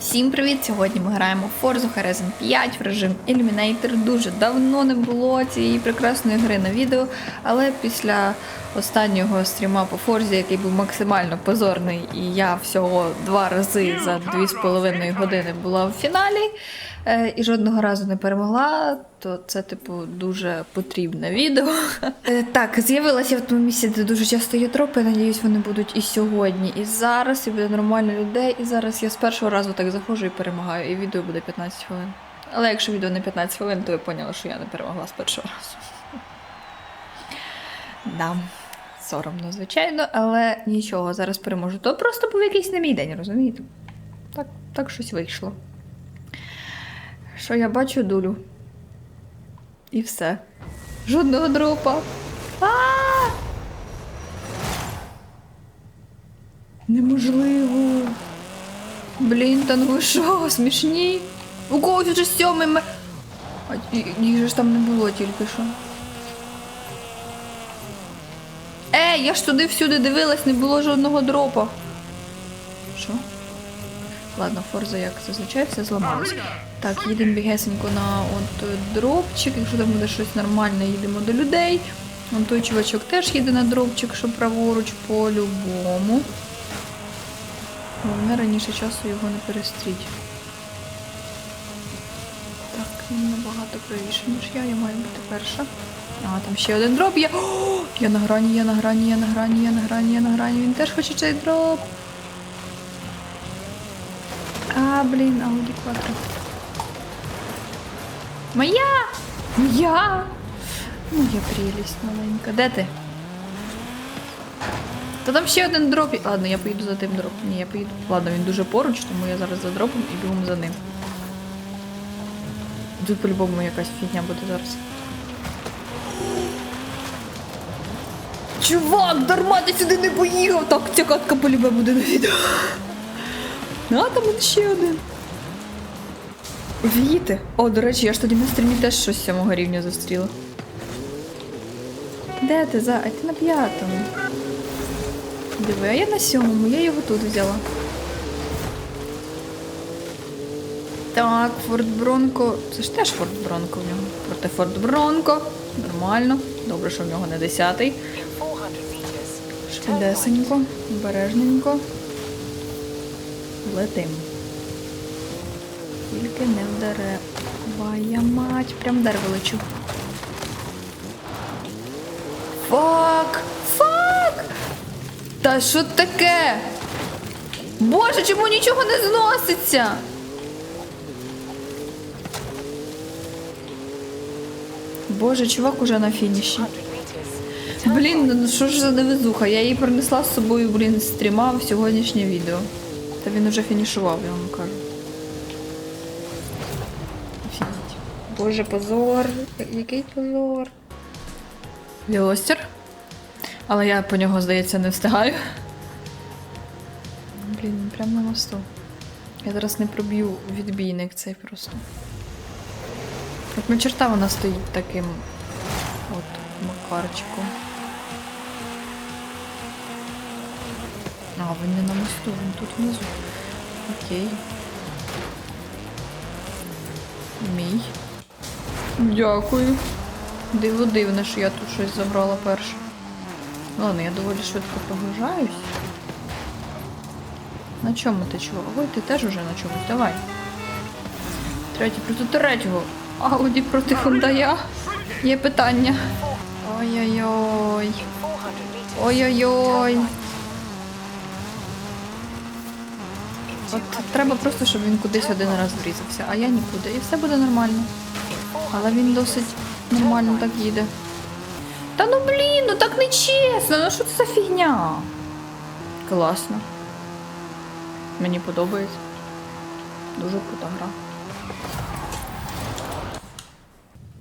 Всім привіт! Сьогодні ми граємо в Forza Horizon 5 в режим Eliminator. Дуже давно не було цієї прекрасної гри на відео, але після останнього стріма по Форзі, який був максимально позорний, і я всього два рази за 2,5 години була в фіналі і жодного разу не перемогла, то це, типу, дуже потрібне відео. Е, Так, з'явилася в тому місці, де дуже часто є тропи. Надіюсь, вони будуть і сьогодні, і зараз, і буде нормально людей. І зараз я з першого разу так заходжу і перемагаю, і відео буде 15 хвилин. Але якщо відео не 15 хвилин, то ви поняли, що я не перемогла з першого разу. Да. Соромно, звичайно, але нічого, зараз переможу. То просто був якийсь не мій день, розумієте? Так, так щось вийшло. Що я бачу дулю. І все. Жодного дропа. А! Неможливо. Блін, та ну ви що, смішні? У когось вже сьомий ме... А їх же ж там не було тільки що. Ей, я ж туди всюди дивилась, не було жодного дропа. Що? Ладно, Форза, як зазвичай, все зламалось. Так, їдемо бігесенько на от дропчик. Якщо там буде щось нормальне, їдемо до людей. Вон той чувачок теж їде на дропчик, що праворуч по-любому. Головне раніше часу його не перестріть. Так, він набагато правіше, ніж я, я маю бути перша. А, там ще один дроп є. О, я на грані, я на грані, я на грані, я на грані, я на грані. Він теж хоче цей дроп. А, блін, Ауді Quattro. Моя! Моя! Моя прелість маленька. Де ти? Та там ще один дроп. Ладно, я поїду за тим дропом. Ні, я поїду. Ладно, він дуже поруч, тому я зараз за дропом і бігом за ним. Тут по-любому якась фігня буде зараз. Чувак, дарма ти сюди не поїхав! Так, ця катка полюбе буде на відео. А, там ще один. Віти. О, до речі, я ж тоді на стрімі теж щось сьомого рівня зустріла. Де ти за? А ти на п'ятому. Диви, а я на сьомому, я його тут взяла. Так, Форт Бронко. Це ж теж Форт Бронко в нього. Проте Форт Бронко. Нормально. Добре, що в нього не десятий. Швидесенько, обережненько. Летим. Тільки не вдаре. Бая мать, прям дерево лечу. Фак! Фак! Та що таке? Боже, чому нічого не зноситься? Боже, чувак уже на фініші. Блін, ну що ж за невезуха? Я її принесла з собою, блін, з стріма в сьогоднішнє відео. Та він уже фінішував, я вам кажу. Боже, позор. Який позор. Вілостер. Але я по нього, здається, не встигаю. Блін, прямо на мосту. Я зараз не проб'ю відбійник цей просто. От на черта вона стоїть таким от макарчиком. А, він не на мосту, він тут внизу. Окей. Мій. Дякую. Диво дивне, що я тут щось забрала перше. Ладно, я доволі швидко прогружаюсь. На чому ти чого? Ой, ти теж уже на чомусь. Давай. Третій проти третього. Ауді проти Хундая. Є питання. Ой-ой-ой. Ой-ой-ой. От треба просто, щоб він кудись один раз врізався, а я нікуди. І все буде нормально. Але він досить нормально так їде. Та ну блін, ну так не чесно, ну що це за фігня? Класно. Мені подобається. Дуже крута гра.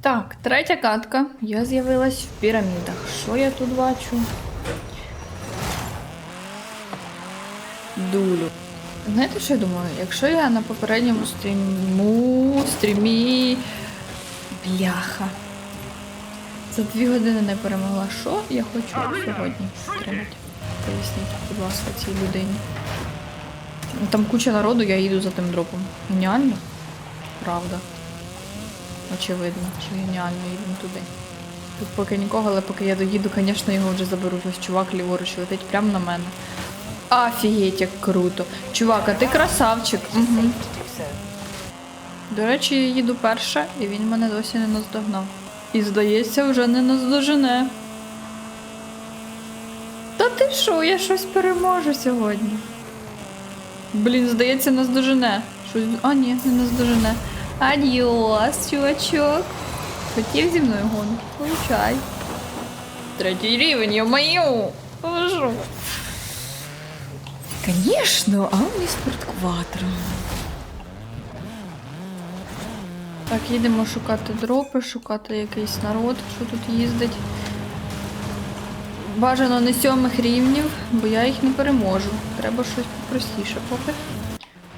Так, третя катка. Я з'явилась в пірамідах. Що я тут бачу? Дулю. Знаєте, що я думаю? Якщо я на попередньому стріму, стрімі бляха. За дві години не перемогла. Що я хочу сьогодні отримати? Поясніть, будь ласка, цій людині. Там куча народу, я їду за тим дропом. Геніально? Правда. Очевидно, що геніально їдемо туди. Тут поки нікого, але поки я доїду, звісно, його вже заберуть. Ось чувак ліворуч летить прямо на мене. Офігеть, як круто. Чувак, а ти красавчик. Угу. До речі, я їду перша, і він мене досі не наздогнав. І здається, вже не наздожене. Та ти що, я щось переможу сьогодні. Блін, здається, наздожене. Щось... А, ні, не наздожене. Адіос, чувачок. Хотів зі мною гонки? Получай. Третій рівень, я мою. Положу. Конечно, а мені спорткватро. Так, їдемо шукати дропи, шукати якийсь народ, що тут їздить. Бажано не сьомих рівнів, бо я їх не переможу. Треба щось попростіше поки.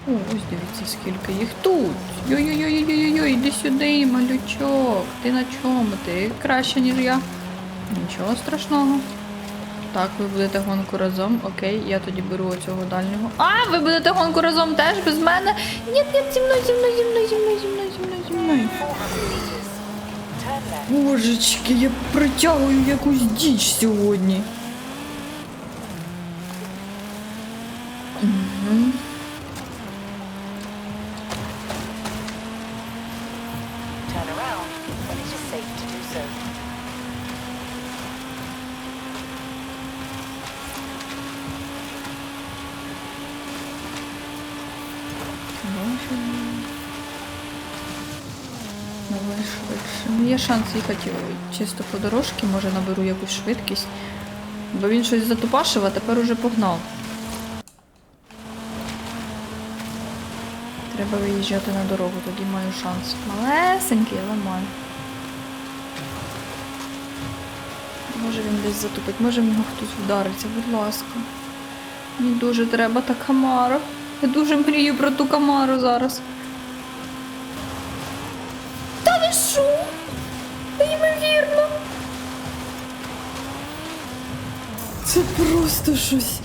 О, ось дивіться, скільки їх тут. Йой-йой-йой-йой-йой, іди сюди, малючок. Ти на чому? Ти краще, ніж я. Нічого страшного. Так, ви будете гонку разом. Окей, я тоді беру оцього дальнього. А, ви будете гонку разом теж без мене? Ні, ні, зі мною, зі мною, зі мною, зі мною, зі мною, зі мною, зі мною. 400 meters. Turn left. Божечки, я притягую якусь діч сьогодні. Угу. Turn around when it is safe to do so. Боже. Давай швидше. Ну, Є шанс їхати чисто по дорожці, може наберу якусь швидкість. Бо він щось затупашив, а тепер уже погнав. Треба виїжджати на дорогу, тоді маю шанс. Малесенький, але маю. Може він десь затупить, може в нього хтось вдариться, будь ласка. Мені дуже треба та камара. Я дуже мрію про ту камару зараз. Та ви що? Це просто щось.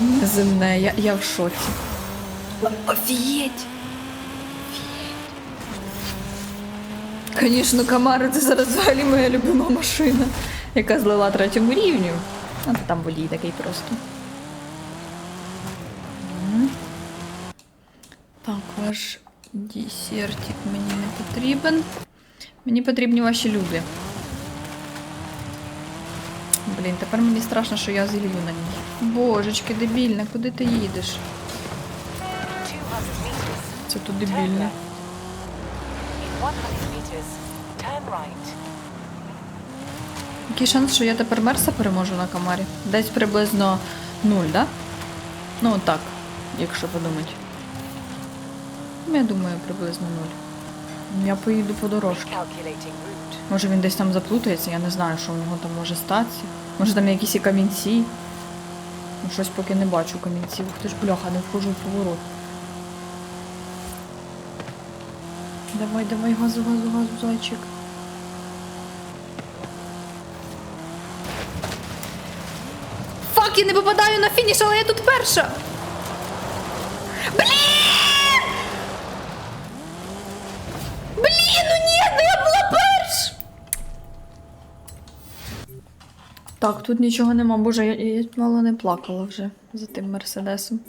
Неземне, я, я в шоці. Офігеть! Звісно, Камара це зараз взагалі моя любима машина, яка злила третьому рівню. А там водій такий просто. Мгм. Так, ваш десертик мені не потрібен. Мені потрібні ваші люди. Блін, тепер мені страшно, що я згілю на ній. Божечки, дебільне, куди ти їдеш? Це тут дебільне. left. In 100 meters, turn right. Який шанс, що я тепер Мерса переможу на камарі? Десь приблизно нуль, да? Ну так, якщо подумати. Ну, Я думаю, приблизно нуль. Я поїду по дорожці. Може він десь там заплутається, я не знаю, що у нього там може статися. Може там якісь і камінці. Ну, щось поки не бачу камінців. Хто ж бляха, не вхожу в поворот. Давай, давай, газу, газу, газу, зайчик. Фак, я не попадаю на фініш, але я тут перша. Блін! Блін, ну ні, ну я була перша! Так, тут нічого нема. Боже, я, я мало не плакала вже за тим мерседесом.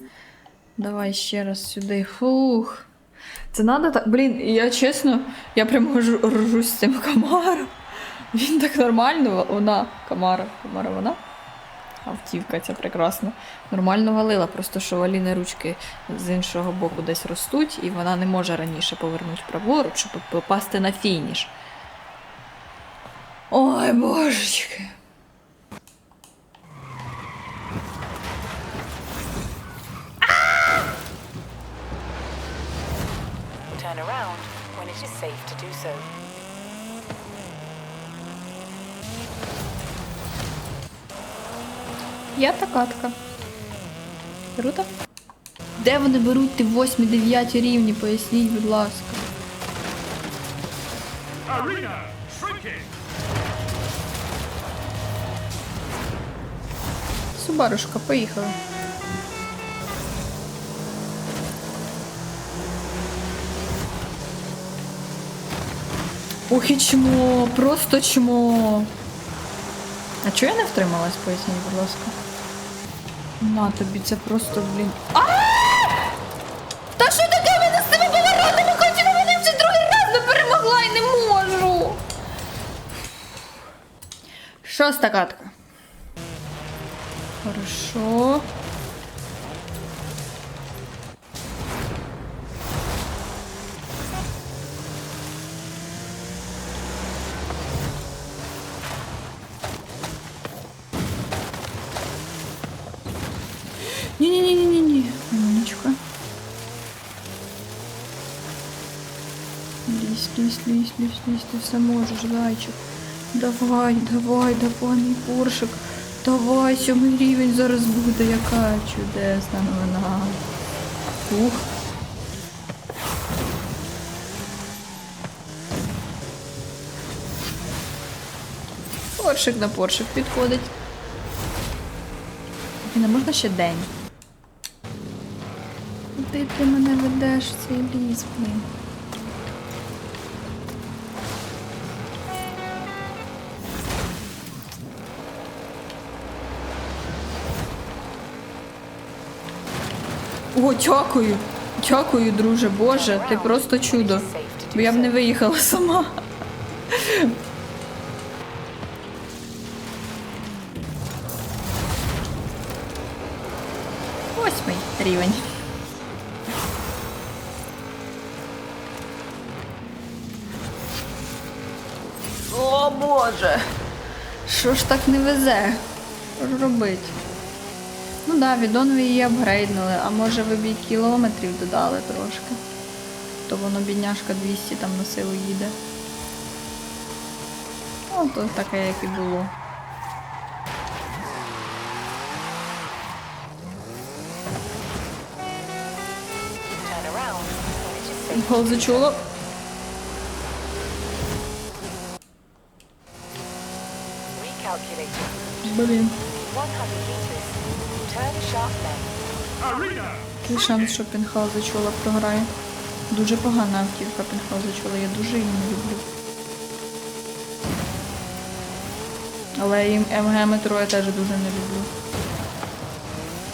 Давай ще раз сюди. Фух. Це надо так. Блін, я чесно, я прямо ржу- ржусь з цим комаром. Він так нормально, вона, комара, комара вона. Автівка ця прекрасна. Нормально валила, просто що в Аліни ручки з іншого боку десь ростуть, і вона не може раніше повернути праворуч, щоб попасти на фініш. Ой, божечки. Safe to do so. Я та катка. Круто. Де вони беруть ті 8-9 рівні, поясніть, будь ласка. Arena. Субарушка, поїхали. Ох чмо, просто чмо. А чого я не втрималась, поясніть, будь ласка. На тобі, це просто, блін. А! Та що таке мене з цими поворотами? Хотіла мене вже другий раз не перемогла і не можу. Шоста катка. Хорошо. Ні-ні-ні-ні-ні. Умничка. Лізь, лізь, лізь, лізь, лізь, ти все можеш, зайчик. Давай, давай, давай, мій поршик. Давай, сьомий рівень зараз буде, яка чудесна новина. Ух. Поршик на поршик підходить. І не можна ще день. Куди ти мене ведеш в цей ліс, блін? О, дякую. Дякую, друже, Боже, ти просто чудо. Бо я б не виїхала сама. Восьмий рівень. Що ж так не везе? Що ж робить? Ну да, відонові її апгрейднули, а може ви б і кілометрів додали трошки. То воно бідняшка 200 там на силу їде. О, то таке, як і було. Гол зачуло. Recalculating. Блін. 100 meters. Turn sharp left. Arena. Який шанс, що Пінхауза чула програє. Дуже погана автівка Пінхауза чула, я дуже її не люблю. Але і МГ метро я теж дуже не люблю.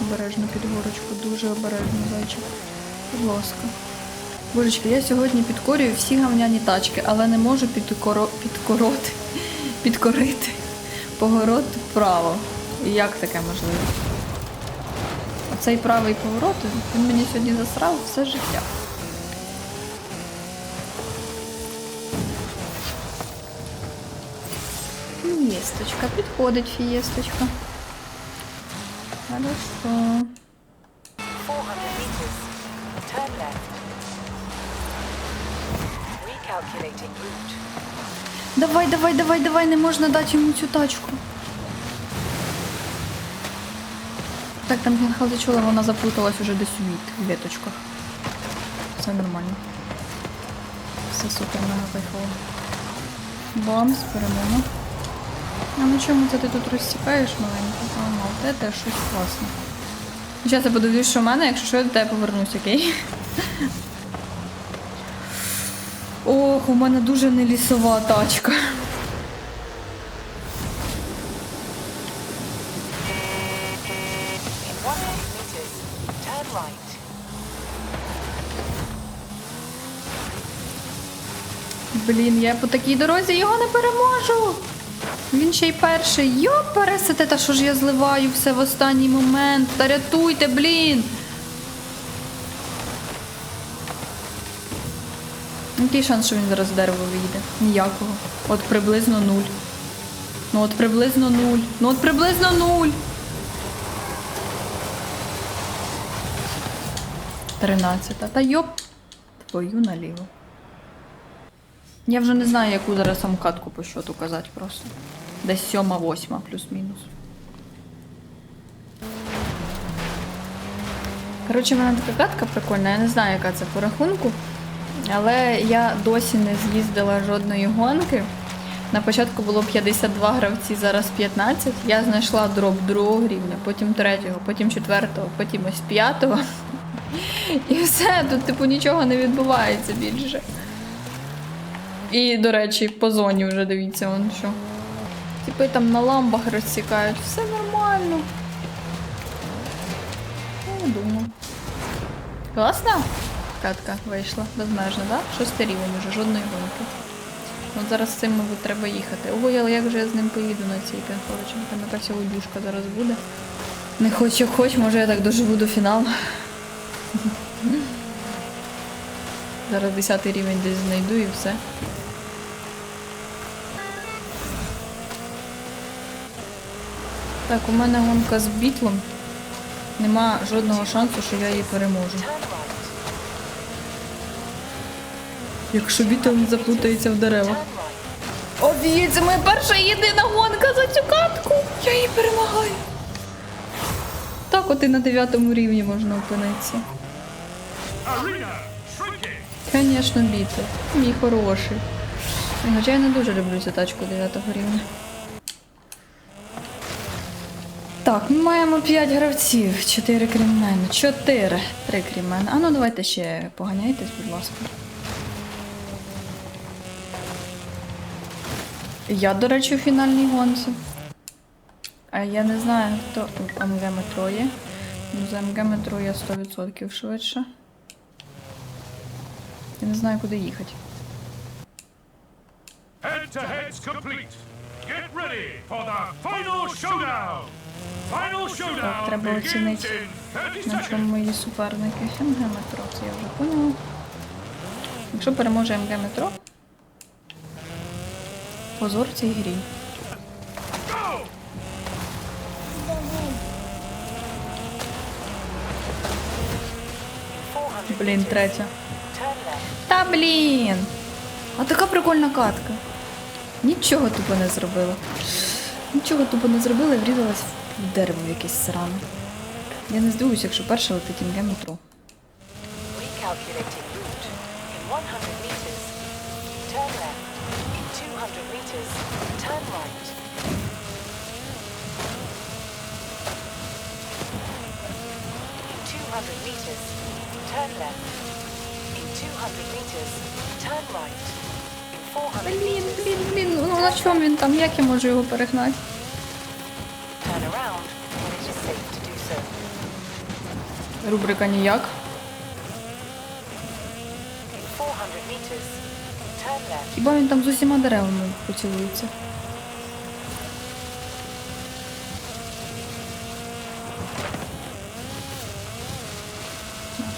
Обережно під горочку, дуже обережно, зайчик. Будь ласка. Божечки, я сьогодні підкорюю всі гавняні тачки, але не можу підкоро... підкороти, підкорити поворот вправо. Як таке можливо? Оцей правий поворот, він мені сьогодні засрав все життя. Фієсточка, підходить фієсточка. Хорошо. 400 meters. Turn left. Recalculating route. Давай, давай, давай, давай, не можна дати йому цю тачку. Так, там Генхал зачула, вона заплуталась уже десь у віт- віточках. Все нормально. Все супер, мега кайфово. Бамс, перемога. А ну чому це ти тут розсікаєш маленько? Ага, от це щось класне. Зараз я подивлюсь, що в мене, якщо що, я до тебе повернусь, окей? Ох, у мене дуже не лісова тачка. In 100 meters. Turn right. Блін, я по такій дорозі його не переможу. Він ще й перший. Йоп, пересите, та що ж я зливаю все в останній момент. Та рятуйте, блін. Який шанс, що він зараз з дерева вийде? Ніякого. От приблизно нуль. Ну от приблизно нуль. Ну от приблизно нуль. Тринадцята. Та йоп. Твою наліво. Я вже не знаю, яку зараз саму катку по щоту казати просто. Десь сьома, восьма, плюс-мінус. Коротше, в мене така катка прикольна, я не знаю, яка це по рахунку. Але я досі не з'їздила жодної гонки. На початку було 52 гравці, зараз 15. Я знайшла дроп другого рівня, потім третього, потім четвертого, потім ось п'ятого. І все, тут типу нічого не відбувається більше. І, до речі, по зоні вже дивіться, вон що. Типи там на ламбах розсікають. Все нормально. Ну, думаю. Класна? Катка вийшла. Безмежно, так? Шостий рівень уже, жодної гонки. От зараз з цим, мабуть, треба їхати. Ой, але як же я з ним поїду на цій конфорочі? Там якась олюшка зараз буде. Не хоч як хоч, може я так доживу до фіналу. Зараз 10 рівень десь знайду і все. Так, у мене гонка з бітлом. Нема жодного шансу, що я її переможу. Turn right. Якщо бітл не заплутається в деревах. Right. Це моя перша і єдина гонка за цю катку. Я її перемагаю. Так от і на дев'ятому рівні можна опинитися. Звісно, бітл. Мій хороший. Хоча я не дуже люблю цю тачку 9 рівня. Так, ми маємо 5 гравців, 4 крім мене. 4. 3 крім мене. А ну давайте ще поганяйтесь, будь ласка. Я, до речі, у фінальній гонці. А я не знаю, хто тут МГ метро є. Ну, за МГ метро я 100% швидше. Я не знаю, куди їхати. Head-to-heads complete. Get ready for the final showdown. Final Так, треба оцінити, на чому мої суперники. МГ метро, це я вже поняла. Якщо переможе МГ метро, позор цій грі. Блін, третя. Та блін! А така прикольна катка. Нічого тупо не зробила. Нічого тупо не зробила і врізалась в дерево якесь сране. Я не здивуюся, якщо перша летить МГ метро. Turn left. In 200 meters, turn right. In 200 meters, turn left. In 200 meters, turn right. In 400 Блін, meters, блін, блін, ну на чому він там? Як я можу його перегнати? turn around when it is safe to do so. Рубрика ніяк. In 400 meters, turn left. Хіба він там з усіма деревами поцілується?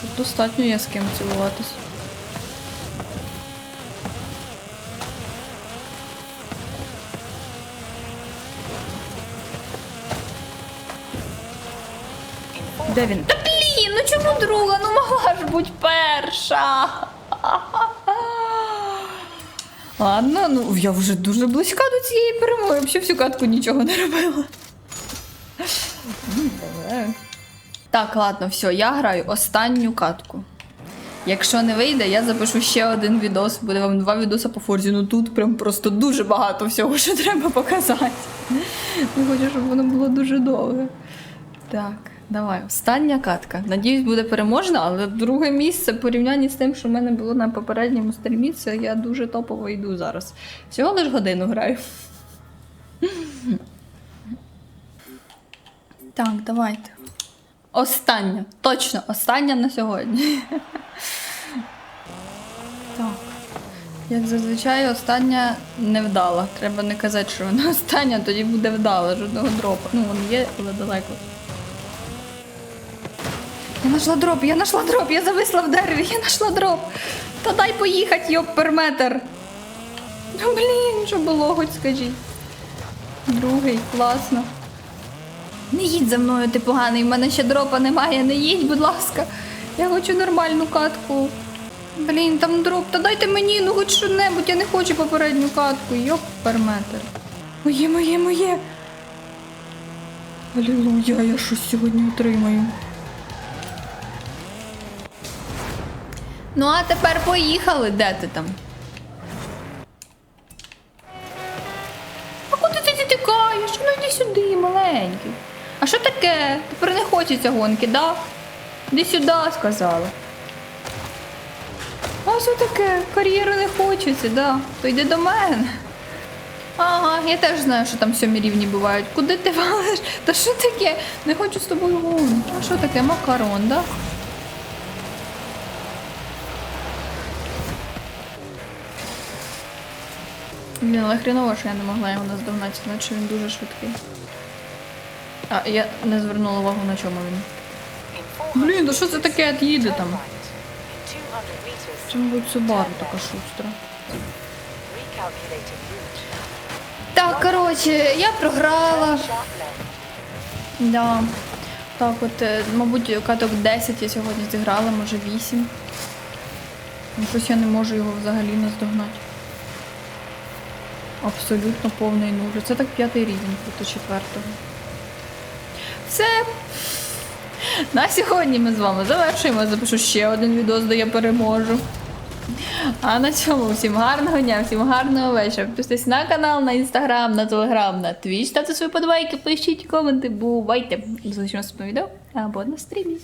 Тут достатньо є з ким цілуватись. Де він? Та блін, ну чому друга? Ну могла ж бути перша. Ладно, ну я вже дуже близька до цієї перемоги. Взагалі всю катку нічого не робила. Ну. Так, ладно, все, я граю останню катку. Якщо не вийде, я запишу ще один відос. Буде вам два відоси по форзі. Ну тут прям просто дуже багато всього, що треба показати. Я хочу, щоб воно було дуже довге. Так, давай, остання катка. Надіюсь, буде переможна, але друге місце в порівнянні з тим, що в мене було на попередньому стрімі, це я дуже топово йду зараз. Всього лиш годину граю. Так, давайте. Остання. Точно, остання на сьогодні. Так. Як зазвичай, остання не вдала. Треба не казати, що вона остання, тоді буде вдала, жодного дропа. Ну, він є, але далеко. Я знайшла дроп, я знайшла дроп, я зависла в дереві, я знайшла дроп. Та дай поїхати, йоп, перметр. Ну блін, що було, хоч скажіть. Другий, класно. Не їдь за мною, ти поганий, в мене ще дропа немає, не їдь, будь ласка. Я хочу нормальну катку. Блін, там дроп, та дайте мені, ну хоч що-небудь, я не хочу попередню катку. Йоп, перметр. Моє, моє, моє. Алілуя, я щось сьогодні отримаю. Ну, а тепер поїхали. Де ти там? А куди ти тікаєш? Ну йди сюди, маленький. А що таке? Тепер не хочеться гонки, да? Іди сюди, сказала. А що таке? Кар'єру не хочеться, да. То йди до мене. Ага, я теж знаю, що там сьомі рівні бувають. Куди ти валиш? Та що таке? Не хочу з тобою гон. А що таке? Макарон, да? Блін, але хріново, що я не могла його наздогнати, наче він дуже швидкий. А, я не звернула увагу, на чому він. Блін, да що це таке от їде там? right. In 200 meters, Це, мабуть, Субару така шустра. Так, коротше, я програла. Да. Так, от, е, мабуть, каток 10 я сьогодні зіграла, може 8. Ну, щось я не можу його взагалі наздогнати. Абсолютно повний нуль. Це так п'ятий рівень проти четвертого. Все. На сьогодні ми з вами завершуємо. Запишу ще один відос, де я переможу. А на цьому всім гарного дня, всім гарного вечора. Підписуйтесь на канал, на інстаграм, на телеграм, на твіч, ставте свої подобайки, пишіть коменти, бувайте. Залишимо наступне відео або на стрімі.